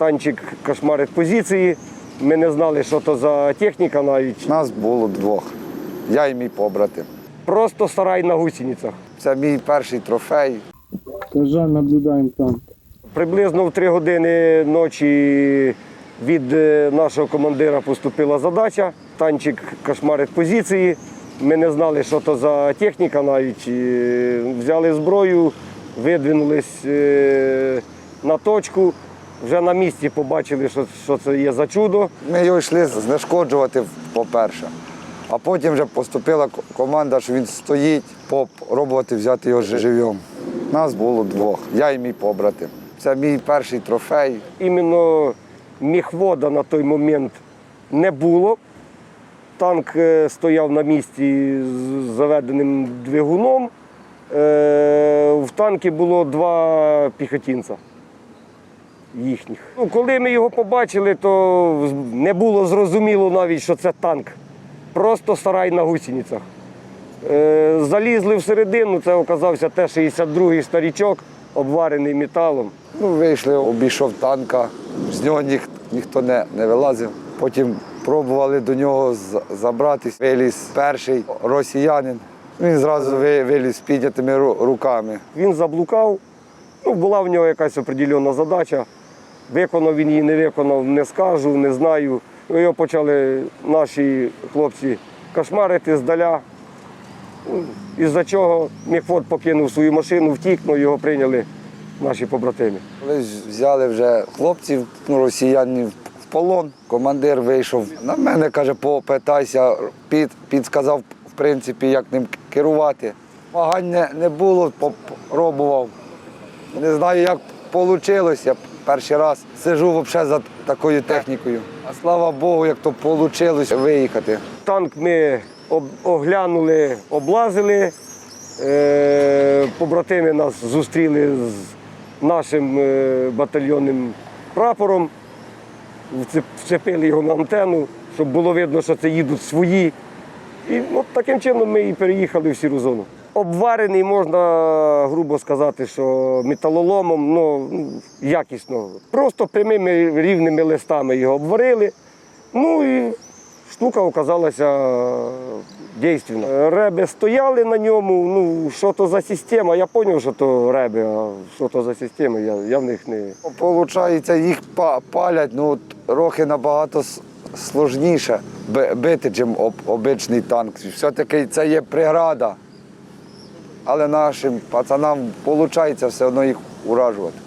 Танчик кошмарить позиції. Ми не знали, що то за техніка навіть. Нас було двох. Я і мій побратим. Просто сарай на гусеницях. Це мій перший трофей. Кажа, наблюдаємо там. Приблизно в 3 години ночі від е, нашого командира поступила задача. Танчик кошмарить позиції. Ми не знали, що то за техніка навіть. Взяли зброю, видвинулись е, на точку. Вже на місці побачили, що, що це є за чудо. Ми його йшли знешкоджувати, по-перше. А потім вже поступила команда, що він стоїть, попробувати взяти його жи- живьом. Нас було двох. Я і мій побратим. Це мій перший трофей. Іменно міхвода на той момент не було. Танк е, стояв на місці з заведеним двигуном. Е, В танкі було два піхотінця їхніх. Ну, коли ми його побачили, то не було зрозуміло навіть, що це танк. Просто сарай на гусеницях. Е, Залізли всередину, це оказався Т-62 старічок, обварений металом. Ну, вийшли, обійшов танка, з нього ніх, ніхто не, не вилазив. Потім пробували до нього забратись. Виліз перший росіянин. Він зразу ви- виліз з піднятими руками. Він заблукав. Ну, була в нього якась определена задача. Виконав він її, не виконав, не скажу, не знаю. Ну, Його почали наші хлопці кошмарити здаля. Ну, Із-за чого Міхвод покинув свою машину, втік, але його прийняли наші побратими. Коли взяли вже хлопців, ну, росіянів в полон, командир вийшов. На мене каже, попитайся, під, підсказав, в принципі, як ним керувати. Вагань не, не було, попробував. Не знаю, як вийшло. Перший раз сижу взагалі за такою технікою. А слава Богу, як то вийшло виїхати. Танк ми оглянули, облазили. Е, Побратими нас зустріли з нашим е, батальйонним прапором, вцепили його на антенну, щоб було видно, що це їдуть свої. І от таким чином ми і переїхали в сіру зону. Обварений можна, грубо сказати, що металоломом, ну якісно. Просто прямими рівними листами його обварили. Ну і штука оказалася дійственна. Реби стояли на ньому. Ну, що то за система, я зрозумів, що то реби, а що то за система, я, я в них не. Получається, їх палять ну, от трохи набагато сложніше бити, ніж об, обичний танк. Все-таки це є преграда. Але нашим пацанам виходить все одно їх уражувати.